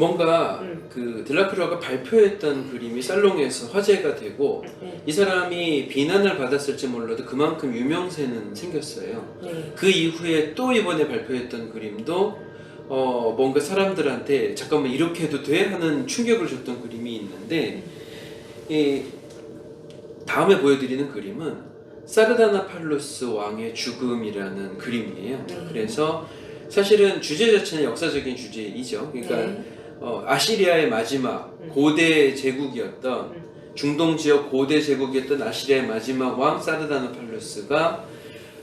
뭔가 음. 그 들라크루아가 발표했던 그림이 살롱에서 화제가 되고 네. 이 사람이 비난을 받았을지 몰라도 그만큼 유명세는 생겼어요. 네. 그 이후에 또 이번에 발표했던 그림도 어 뭔가 사람들한테 잠깐만 이렇게 해도 돼 하는 충격을 줬던 그림이 있는데 이 다음에 보여드리는 그림은 사르다나 팔루스 왕의 죽음이라는 그림이에요. 네. 그래서 사실은 주제 자체는 역사적인 주제이죠. 그러니까 네. 어, 아시리아의 마지막 음. 고대 제국이었던 음. 중동 지역 고대 제국이었던 아시리아의 마지막 왕 사르다나 팔루스가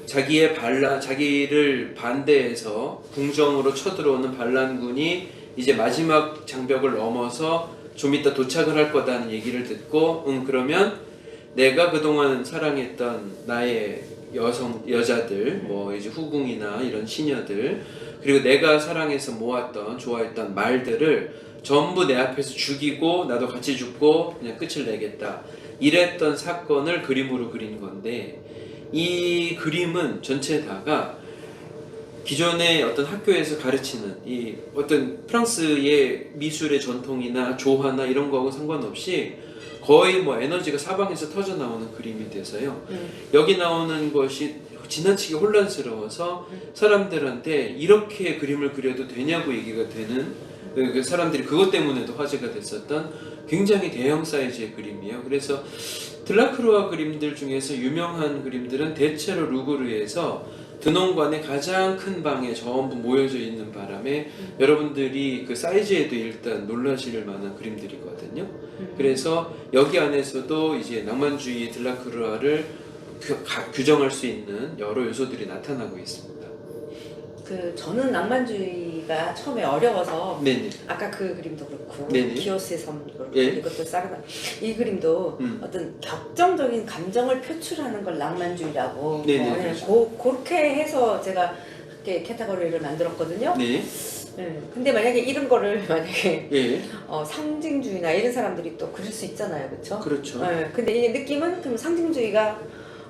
자기의 반란 자기를 반대해서 궁정으로 쳐들어오는 반란군이 이제 마지막 장벽을 넘어서 좀 이따 도착을 할 거다는 얘기를 듣고 응 그러면 내가 그동안 사랑했던 나의 여성 여자들 뭐 이제 후궁이나 이런 시녀들 그리고 내가 사랑해서 모았던 좋아했던 말들을 전부 내 앞에서 죽이고 나도 같이 죽고 그냥 끝을 내겠다 이랬던 사건을 그림으로 그린 건데 이 그림은 전체 다가 기존의 어떤 학교에서 가르치는 이 어떤 프랑스의 미술의 전통이나 조화나 이런 거하고 상관없이 거의 뭐 에너지가 사방에서 터져 나오는 그림이 돼서요. 음. 여기 나오는 것이 지나치게 혼란스러워서 사람들한테 이렇게 그림을 그려도 되냐고 얘기가 되는 그- 그 사람들이 그것 때문에도 화제가 됐었던 굉장히 대형 사이즈의 그림이에요. 그래서 들라크루아 그림들 중에서 유명한 그림들은 대체로 루그르에서 드농관의 가장 큰 방에 전부 모여져 있는 바람에 여러분들이 그 사이즈에도 일단 놀라실 만한 그림들이거든요. 음. 그래서 여기 안에서도 이제 낭만주의 들라크루아를 규정할 수 있는 여러 요소들이 나타나고 있습니다. 그 저는 낭만주의가 처음에 어려워서 네네. 아까 그 그림도 그렇고 네네. 기오스의 섬도 그렇고 예. 이것도 싸르다 이 그림도 음. 어떤 격정적인 감정을 표출하는 걸 낭만주의라고 네네, 어, 그렇죠. 고, 그렇게 해서 제가 이렇게 캐타고리를 만들었거든요. 네. 네. 근데 만약에 이런 거를 만약에 예. 어, 상징주의나 이런 사람들이 또 그릴 수 있잖아요, 그렇죠? 그렇죠. 네. 근데 이 느낌은 그럼 상징주의가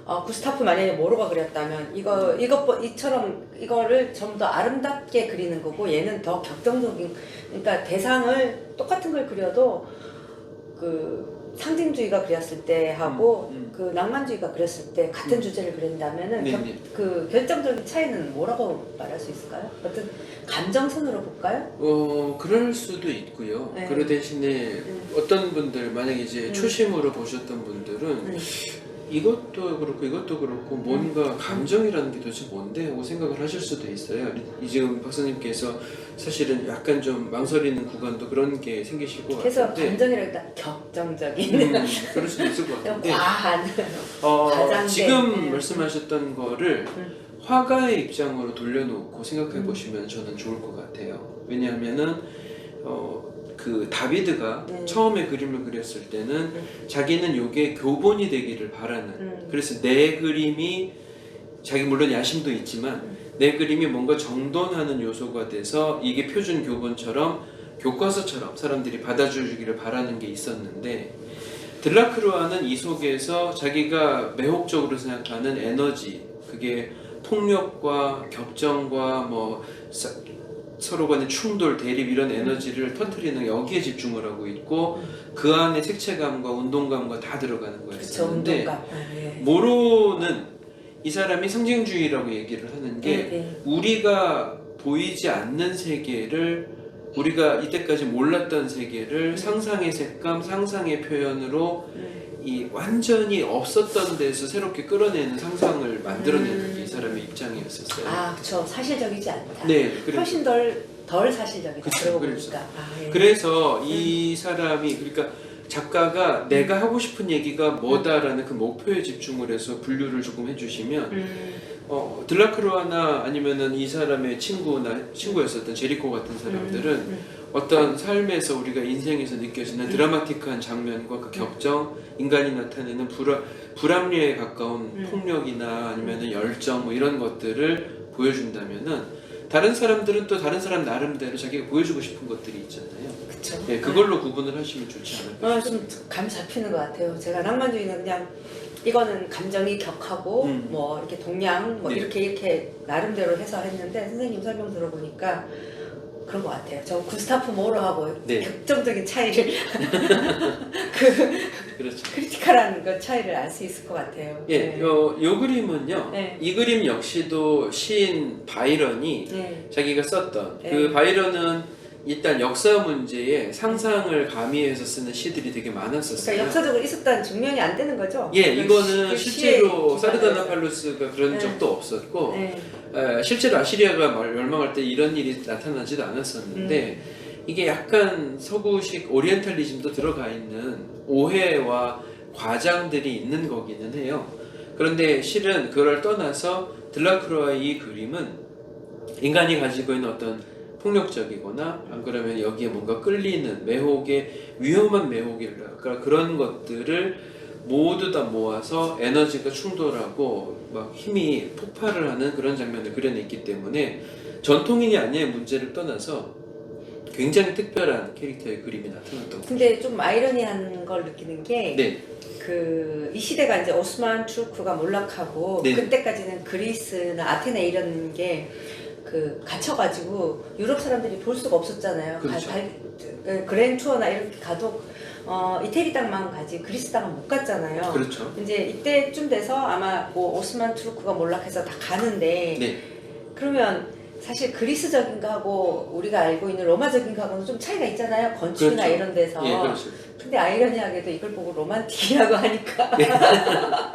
어, 구스타프 만약에 모로가 그렸다면 이거 이것 이처럼 이거를 좀 더 아름답게 그리는 거고 얘는 더 격정적인 그러니까 대상을 똑같은 걸 그려도 그 상징주의가 그렸을 때 하고 음, 음. 그 낭만주의가 그렸을 때 같은 음. 주제를 그린다면은 네, 겨- 네. 그 결정적인 차이는 뭐라고 말할 수 있을까요? 어떤 감정선으로 볼까요? 어 그럴 수도 있고요. 네. 그 대신에 음. 어떤 분들 만약에 이제 음. 초심으로 보셨던 분들은 음. 이것도 그렇고 이것도 그렇고 뭔가 감정이라는 게 도대체 뭔데 하고 생각을 하실 수도 있어요. 이 지금 박사님께서 사실은 약간 좀 망설이는 구간도 그런 게 생기실 것 그래서 같은데 감정이라고 일단 격정적인 음, 그럴 수도 있을 것 좀 같은데 과한 어, 과장된, 지금 음. 말씀하셨던 거를 음. 화가의 입장으로 돌려놓고 생각해 음. 보시면 저는 좋을 것 같아요. 왜냐하면은 어, 그 다비드가 네. 처음에 그림을 그렸을 때는 음. 자기는 요게 교본이 되기를 바라는 음. 그래서 내 그림이 자기 물론 야심도 있지만 음. 내 그림이 뭔가 정돈하는 요소가 돼서 이게 표준 교본처럼 교과서처럼 사람들이 받아주기를 바라는 게 있었는데 들라크루아는 이 속에서 자기가 매혹적으로 생각하는 에너지 그게 폭력과 격정과 뭐 사- 서로 간의 충돌, 대립 이런 에너지를 터트리는 여기에 집중을 하고 있고 그 안에 색채감과 운동감과 다 들어가는 그렇죠 거였었는데 운동감. 네. 모로는 이 사람이 상징주의라고 얘기를 하는 게 네, 네. 우리가 보이지 않는 세계를 우리가 이때까지 몰랐던 세계를 상상의 색감, 상상의 표현으로 음. 이 완전히 없었던 데서 새롭게 끌어내는 상상을 만들어내는 음. 사람의 입장이었었어요. 아, 그렇죠. 사실적이지 않다. 네, 그래, 훨씬 덜, 덜 사실적이다. 그쵸, 그러고 그렇죠. 보니까. 아, 예. 그래서 이 사람이 그러니까 작가가 내가 하고 싶은 얘기가 뭐다라는 그 목표에 집중을 해서 분류를 조금 해주시면 음, 어, 들라크루아나 아니면은 이 사람의 친구나 친구였었던 제리코 같은 사람들은 음, 어떤 삶에서 우리가 인생에서 느껴지는 드라마틱한 장면과 그 격정, 인간이 나타내는 불합, 불합리에 가까운 음. 폭력이나 아니면은 열정 뭐 이런 것들을 보여준다면은 다른 사람들은 또 다른 사람 나름대로 자기가 보여주고 싶은 것들이 있잖아요. 그쵸. 예, 그걸로 구분을 하시면 좋지 않을까 아. 좀 감 잡히는 것 같아요. 제가 낭만주의는 그냥 이거는 감정이 격하고 음. 뭐 이렇게 동양 뭐 네. 이렇게 이렇게 나름대로 해서 했는데 선생님 설명 들어보니까 그런 것 같아요. 저 구스타프 모로하고 네. 격정적인 차이를 그 그렇죠. 크리티컬한 그 차이를 알 수 있을 것 같아요. 예, 네. 요, 요 그림은요. 네. 이 그림 역시도 시인 바이런이 네. 자기가 썼던 네. 그 바이런은 일단 역사 문제에 상상을 가미해서 쓰는 시들이 되게 많았었어요. 그러니까 역사적으로 있었다는 증명이 안 되는 거죠. 예, 그 이거는 시- 그 실제로 시의 사르다나. 팔루스가 그런 네. 적도 없었고 네. 에, 실제로 아시리아가 멸- 멸망할 때 이런 일이 나타나지도 않았었는데 음. 이게 약간 서구식 오리엔탈리즘도 들어가 있는 오해와 과장들이 있는 거기는 해요. 그런데 실은 그걸 떠나서 들라크로아의 이 그림은 인간이 가지고 있는 어떤 폭력적이거나 안 그러면 여기에 뭔가 끌리는 매혹의 위험한 매혹이랄까 그런 것들을 모두 다 모아서 에너지가 충돌하고 막 힘이 폭발을 하는 그런 장면을 그려냈기 때문에 전통인이 아니의 문제를 떠나서 굉장히 특별한 캐릭터의 그림이 나타났던 거죠. 근데 좀 아이러니한 걸 느끼는 게 네, 그이 시대가 이제 오스만 투르크가 몰락하고 네. 그때까지는 그리스나 아테네 이런 게 그 갇혀가지고 유럽 사람들이 볼 수가 없었잖아요. 그렇죠. 갈- 갈- 그랜 투어나 이렇게 가도 어, 이태리 땅만 가지 그리스 땅은 못 갔잖아요. 그렇죠. 이제 이때쯤 돼서 아마 뭐 오스만 투르크가 몰락해서 다 가는데 네, 그러면 사실 그리스적인 거하고 우리가 알고 있는 로마적인 거하고는 좀 차이가 있잖아요. 건축이나 그렇죠. 이런 데서. 예, 그렇죠. 근데 아이러니하게도 이걸 보고 로만틱이라고 하니까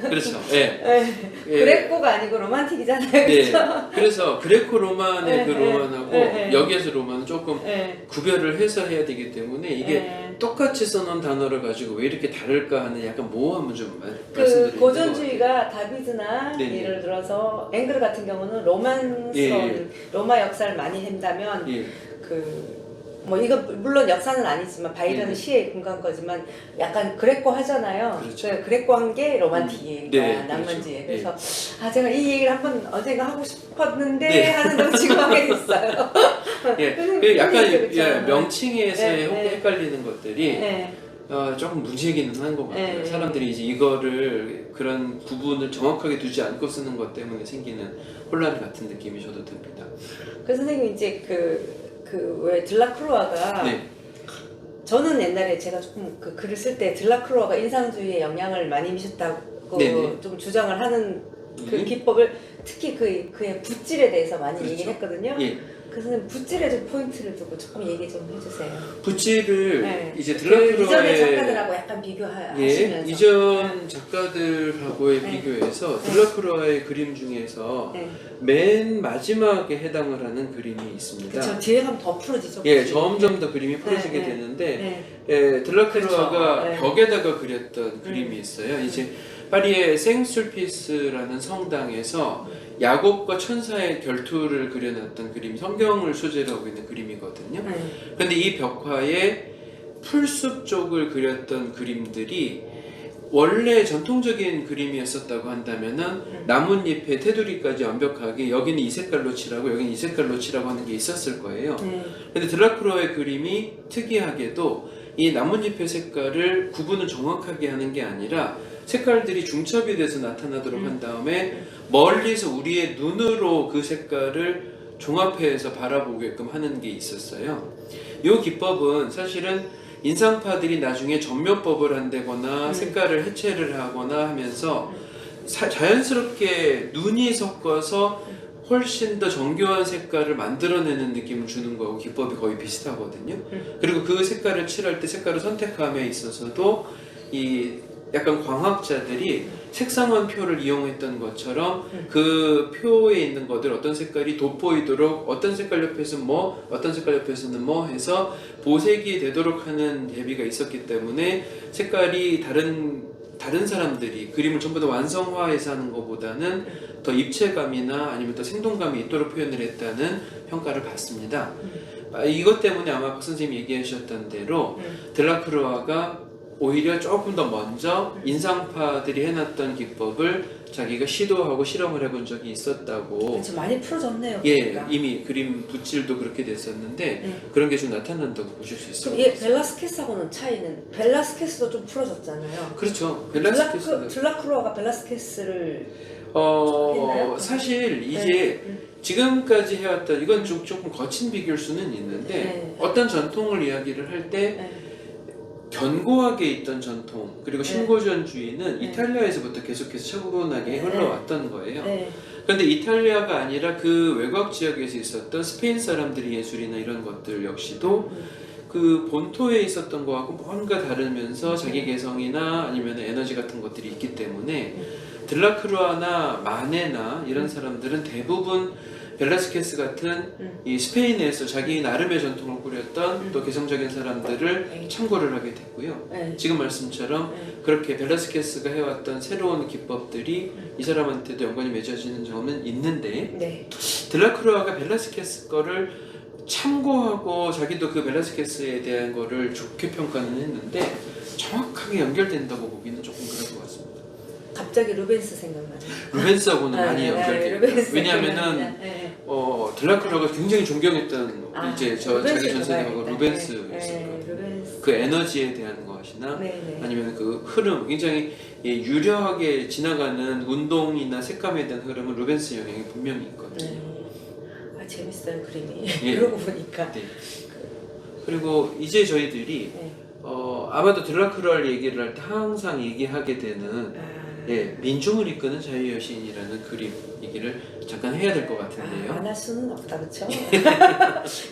그렇죠. 예, 예, 예. 그레코가 아니고 로만틱이잖아요. 네, 그렇죠? 그래서 그레코 로만의 네, 그 네, 로만하고 네, 네. 여기에서 로만은 조금 예. 구별을 해서 해야 되기 때문에 이게 예. 똑같이 써놓은 단어를 가지고 왜 이렇게 다를까 하는 약간 모호함을 좀 말- 그 말씀드리는 고전주의가 다비드나 네, 네. 예를 들어서 앵글 같은 경우는 로만스러운 예, 로마 역사를 많이 한다면 예, 그 뭐 이거 물론 역사는 아니지만 바이런은 네. 시에 근거한 거지만 약간 그레코 하잖아요. 그렇죠. 그 그레코 한게 로만틱이니까 네, 낭만주의. 그렇죠. 그래서 아 제가 이 얘기를 한번 언젠가 하고 싶었는데 네. 하는 동 지금 하게 됐어요. 예. 그 약간 그렇죠, 그렇죠. 예, 명칭에서의 네, 혹- 네. 헷갈리는 것들이 네. 어, 조금 문제기는 한 것 같아요. 네. 사람들이 이제 이거를 그런 구분을 정확하게 두지 않고 쓰는 것 때문에 생기는 혼란 같은 느낌이 저도 듭니다. 그 선생님 이제 그 그왜 드라크로아가 네, 저는 옛날에 제가 조금 그 글을 쓸때 드라크로아가 인상주의에 영향을 많이 미쳤다고 네네. 좀 주장을 하는 그 음. 기법을 특히 그 그의 붓질에 대해서 많이 그렇죠. 얘기를 했거든요. 예. 그 붓질에 좀 포인트를 두고 조금 얘기 좀 해주세요. 부치를 네. 이제 그 이전의 드라큘라의 작가들하고 약간 예, 비교하시면서 이전 작가들하고의 네. 비교해서 네. 드라큘라의 그림 중에서 네. 맨 마지막에 해당을 하는 그림이 있습니다. 그쵸 뒤에 가면 더 풀어지죠. 예, 붓이. 점점 더 그림이 풀어지게 네, 네. 되는데 네. 예, 그렇죠. 네. 벽에다가 그렸던 그림이 있어요. 이제 파리의 생술피스라는 성당에서 야곱과 천사의 결투를 그려놨던 그림, 성경을 소재로 하고 있는 그림이거든요. 네. 그런데 이 벽화에 풀숲 쪽을 그렸던 그림들이 원래 전통적인 그림이었었다고 한다면은 음. 나뭇잎에 테두리까지 완벽하게 여기는 이 색깔로 칠하고 여기는 이 색깔로 칠하고 하는 게 있었을 거예요. 네. 근데 드라큘라의 그림이 특이하게도 이 나뭇잎의 색깔을 구분을 정확하게 하는 게 아니라 색깔들이 중첩이 돼서 나타나도록 한 다음에 멀리서 우리의 눈으로 그 색깔을 종합해서 바라보게끔 하는 게 있었어요. 이 기법은 사실은 인상파들이 나중에 전묘법을 한다거나 음. 색깔을 해체를 하거나 하면서 사- 자연스럽게 눈이 섞어서 훨씬 더 정교한 색깔을 만들어내는 느낌을 주는 거하고 기법이 거의 비슷하거든요. 음. 그리고 그 색깔을 칠할 때 색깔을 선택함에 있어서도 이 약간 광학자들이 색상원 표를 이용했던 것처럼 음. 그 표에 있는 것들 어떤 색깔이 돋보이도록 어떤 색깔 옆에서 뭐 어떤 색깔 옆에서는 뭐 해서 보색이 되도록 하는 예비가 있었기 때문에 색깔이 다른 다른 사람들이 그림을 전부 다 완성화해서 하는 것보다는 더 입체감이나 아니면 더 생동감이 있도록 표현을 했다는 평가를 받습니다. 아, 이것 때문에 아마 박 선생님이 얘기하셨던 대로 음. 드라크로아가 오히려 조금 더 먼저 인상파들이 해놨던 기법을 자기가 시도하고 실험을 해본 적이 있었다고 그렇죠. 많이 풀어졌네요. 예 그러니까. 이미 그림 붓질도 그렇게 됐었는데 네. 그런 게 좀 나타난다고 보실 수 그럼 있어요. 얘 벨라스케스하고는 차이는 벨라스케스도 좀 풀어졌잖아요. 그렇죠. 벨라스케스 블라크로아가 벨라스케스를 어 했나요? 사실 이게 네. 지금까지 해왔던 이건 좀 조금 거친 비교일 수는 있는데 네. 어떤 전통을 이야기를 할때 네. 견고하게 있던 전통 그리고 네. 신고전주의는 네. 이탈리아에서부터 계속해서 차분하게 네. 흘러왔던 거예요. 네. 그런데 이탈리아가 아니라 그 외곽 지역에서 있었던 스페인 사람들의 예술이나 이런 것들 역시도 음. 그 본토에 있었던 거하고 뭔가 다르면서 자기 개성이나 아니면 에너지 같은 것들이 있기 때문에 들라크루아나 마네나 이런 사람들은 대부분 벨라스케스 같은 음. 이 스페인에서 자기 나름의 전통을 꾸렸던 음. 또 개성적인 사람들을 네. 참고를 하게 됐고요. 네. 지금 말씀처럼 네. 그렇게 벨라스케스가 해왔던 새로운 기법들이 이 사람한테도 연관이 맺어지는 점은 있는데 네. 들라크루아가 벨라스케스 거를 참고하고 자기도 그 벨라스케스에 대한 거를 좋게 평가는 했는데 정확하게 연결된다고 보기는 조금 그럴 것 같습니다. 갑자기 루벤스 생각나요. 루벤스하고는 많이 네, 네, 연결돼요. 루벤스 왜냐하면은. 네. 어, 들라크루아가 굉장히 존경했던 아, 이제 저 자기 좋아하겠다. 루벤스였을 네, 루벤스. 그 에너지에 대한 것이나 네, 네. 아니면 그 흐름 굉장히 예, 유려하게 지나가는 운동이나 색감에 대한 흐름은 루벤스 영향이 분명히 있거든요. 네. 아 재밌어요 그림이. 예. 그러고 보니까. 네. 그리고 이제 저희들이 네. 어, 아마도 드라큘라를 얘기를 할 때 항상 얘기하게 되는 아, 예, 민중을 이끄는 자유 여신이라는 그림 얘기를 잠깐 해야 될것 아, 같은데요. 안할 수는 없다 그렇죠?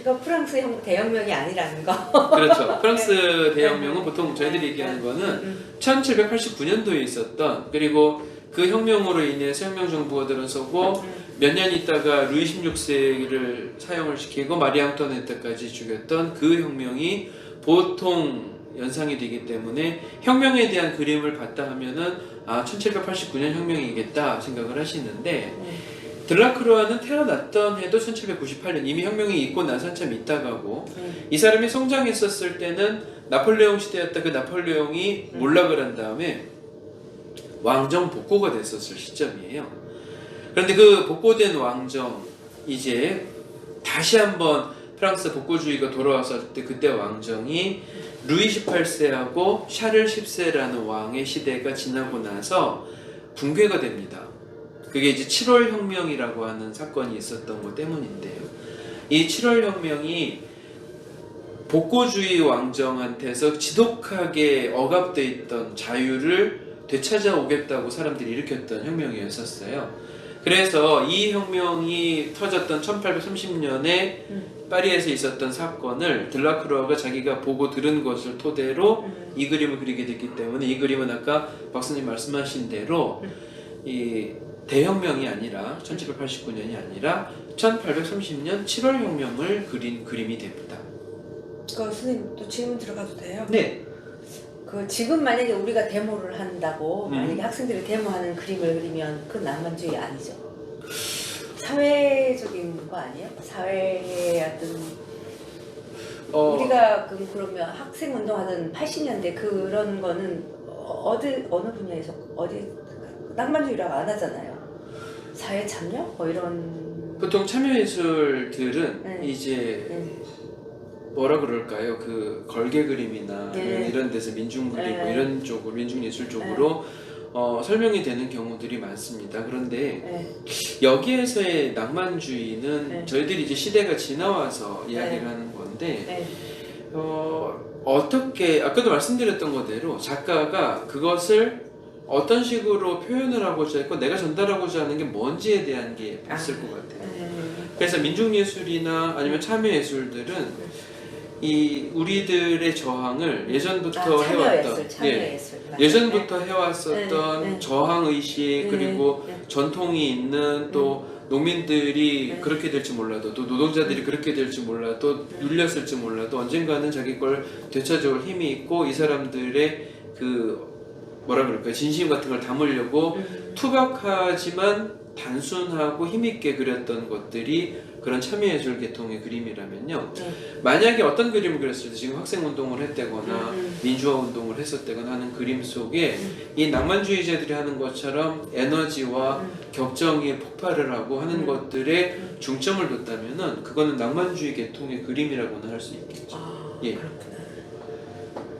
이거 프랑스 형 대혁명이 아니라는 거. 그렇죠. 프랑스 대혁명은 보통 저희들이 얘기하는 거는 음, 1789년도에 있었던 그리고 그 혁명으로 인해서 혁명 정부가 들어서고 음, 몇년 있다가 루이 16세를 사형을 시키고 마리 앙토네트까지 죽였던 그 혁명이 보통 연상이 되기 때문에 혁명에 대한 그림을 봤다 하면은 아 1789년 혁명이겠다 생각을 하시는데 음. 들라크루아는 태어났던 해도 1798년 이미 혁명이 있고 나서 한참 있다가고 음. 이 사람이 성장했었을 때는 나폴레옹 시대였다 그 나폴레옹이 음. 몰락을 한 다음에 왕정 복고가 됐었을 시점이에요. 그런데 그 복고된 왕정 이제 다시 한번 프랑스 복고주의가 돌아왔을 때 그때 왕정이 루이 18세하고 샤를 10세라는 왕의 시대가 지나고 나서 붕괴가 됩니다. 그게 이제 7월 혁명이라고 하는 사건이 있었던 것 때문인데요. 이 7월 혁명이 복고주의 왕정한테서 지독하게 억압돼 있던 자유를 되찾아오겠다고 사람들이 일으켰던 혁명이었었어요. 그래서 이 혁명이 터졌던 1830년에 음. 파리에서 있었던 사건을 들라크루아가 자기가 보고 들은 것을 토대로 음. 이 그림을 그리게 됐기 때문에 이 그림은 아까 박사님 말씀하신 대로 이 대혁명이 아니라 1789년이 아니라 1830년 7월 혁명을 그린 그림이 됩니다. 그 선생님 또 질문 들어가도 돼요? 네. 그 지금 만약에 우리가 데모를 한다고 음. 만약에 학생들이 데모하는 그림을 그리면 그건 낭만주의 아니죠. 사회적인 거 아니에요? 사회의 어떤 어, 우리가 그 그러면 학생 운동하던 80년대 그런 거는 어디 어느 분야에서 어디 낭만주의라고 안 하잖아요. 사회 참여 뭐 이런 보통 참여예술들은 네. 이제 네. 뭐라 그럴까요? 그 걸개 그림이나 네. 이런, 데서 민중 그림 뭐 네. 이런 쪽으로 민중 예술 쪽으로 어, 설명이 되는 경우들이 많습니다. 그런데 네. 여기에서의 낭만주의는 네. 저희들이 이제 시대가 지나와서 이야기를 네. 하는 건데 네. 어, 어떻게 아까도 말씀드렸던 것대로 작가가 그것을 어떤 식으로 표현을 하고자 했고 내가 전달하고자 하는 게 뭔지에 대한 게 있을 아. 것 같아요. 네. 그래서 민중예술이나 아니면 참여예술들은 이 우리들의 저항을 예전부터 아, 해왔던 참여 예술, 예, 참여예술. 예전부터 해왔었던 네, 네. 저항 의식 네, 그리고 네. 전통이 있는 또 농민들이 네. 그렇게 될지 몰라도 또 노동자들이 그렇게 될지 몰라도 눌렸을지 몰라도 언젠가는 자기 걸 되찾아올 힘이 있고 이 사람들의 그 뭐라 그럴까요? 진심 같은 걸 담으려고 음. 투박하지만 단순하고 힘있게 그렸던 것들이 그런 참여예술 계통의 그림이라면요. 네. 만약에 어떤 그림을 그렸을 때 지금 학생 운동을 했다거나 음, 음. 민주화 운동을 했었다거나 하는 그림 속에 음. 이 낭만주의자들이 하는 것처럼 에너지와 음. 격정이 폭발을 하고 하는 음. 것들에 음. 중점을 뒀다면 은 그거는 낭만주의 계통의 그림이라고는 할 수 있겠죠. 아, 예. 그렇구나.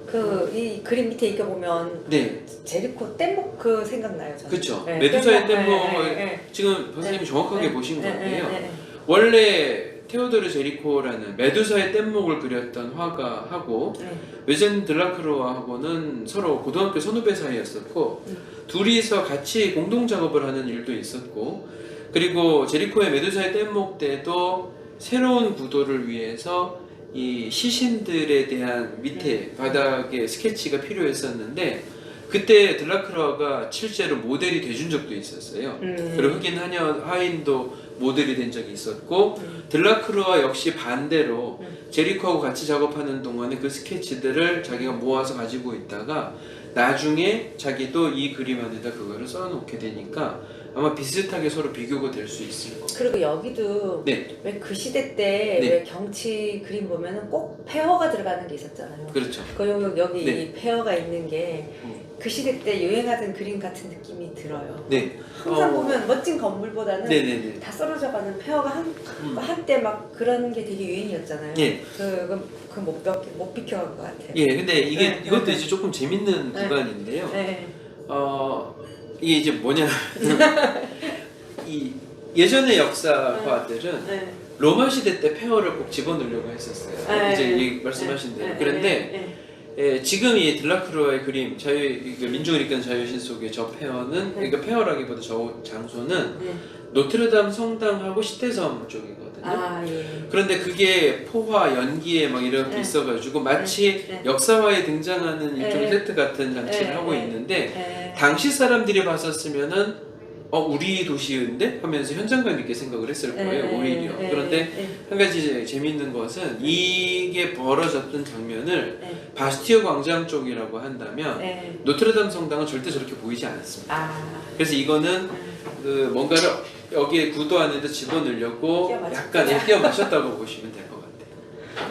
그 이 그림 밑에 이거 보면 네, 제리코 뗏목 그 생각나요. 저는. 그쵸. 네, 메두사의 뗏목 네, 네, 지금 네. 정확하게 네. 보신 네, 건데요. 네, 네, 네. 원래 테오도르 제리코라는 메두사의 뗏목을 그렸던 화가하고 네. 외젠 드라크로와하고는 서로 고등학교 선후배 사이였었고 음. 둘이서 같이 공동 작업을 하는 일도 있었고 그리고 제리코의 메두사의 뗏목 때도 새로운 구도를 위해서 이 시신들에 대한 밑에 바닥에 스케치가 필요했었는데 그때 드라크로가 실제로 모델이 돼준 적도 있었어요. 음. 그리고 흑인 하녀 하인도 모델이 된 적이 있었고 음. 들라크루와 역시 반대로 음. 제리코하고 같이 작업하는 동안에 그 스케치들을 자기가 모아서 가지고 있다가 나중에 자기도 이 그림 안에다 그거를 써놓게 되니까 아마 비슷하게 서로 비교가 될 수 있을 겁니다. 그리고 여기도 네, 왜 그 시대 때 네. 왜 경치 그림 보면은 꼭 페어가 들어가는 게 있었잖아요. 그렇죠. 그 여기, 여기 네. 이 페어가 있는 게그 음. 시대 때 유행하던 그림 같은 느낌이 들어요. 네, 항상 어. 보면 멋진 건물보다는 네 네 네. 다 썰어져가는 페어가 한 음. 한때 막 그런 게 되게 유행이었잖아요. 예, 그그못 비켜간 것 같아요. 예. 근데 이게 네, 이것도 네, 이제 조금 재밌는 네. 구간인데요. 네. 어 이게 이제 뭐냐 이 예전의 역사화들은 네. 로마 시대 때 폐허를 꼭 집어넣으려고 했었어요. 네. 이제 이 말씀하신 대로. 네, 그런데 네, 예, 지금 이 들라크로의 그림 자유 그 민중을 이끄는 자유신 속의 저 네. 그러니까 폐허라기보다 저 장소는 네. 노트르담 성당하고 시대섬 쪽이거 든요. 아 예. 그런데 그게 포화 연기에 막 이렇게 네. 있어가지고 마치 네. 역사화에 등장하는 일종의 네. 세트 같은 장치를 네. 하고 네. 있는데 네. 당시 사람들이 봤었으면은 어 우리 도시인데 하면서 현장감 있게 생각을 했을 거예요 네, 오히려 네, 그런데 네, 한 가지 이제 재미있는 것은 이게 벌어졌던 장면을 네, 바스티어 광장 쪽이라고 한다면 네. 노트르담 성당은 절대 저렇게 보이지 않습니다. 아. 그래서 이거는 음. 그 뭔가를 여기에 구도 안에다 집어넣으려고. 약간 예, 끼워 맞췄다고 보시면 될 것 같아요.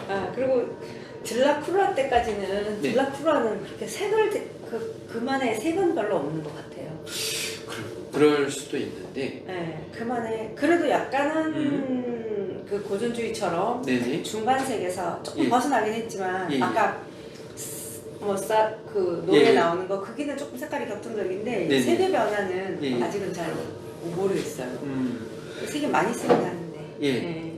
아 그리고 들라쿠라 때까지는 네. 들라쿠라는 그렇게 색을 대- 그 그만의 색은 별로 없는 것 같아요. 그, 그럴 수도 있는데 네, 그만의 그래도 약간은 그 고전주의처럼 네네 중간색에서 조금 예. 벗어나긴 했지만 예, 예. 아까 뭐그 노래 예, 예. 나오는 거 그기는 조금 색깔이 네네. 색의 변화는 예, 예. 아직은 잘 모르겠어요. 음, 색이 많이 쓰긴 하는데. 예. 네.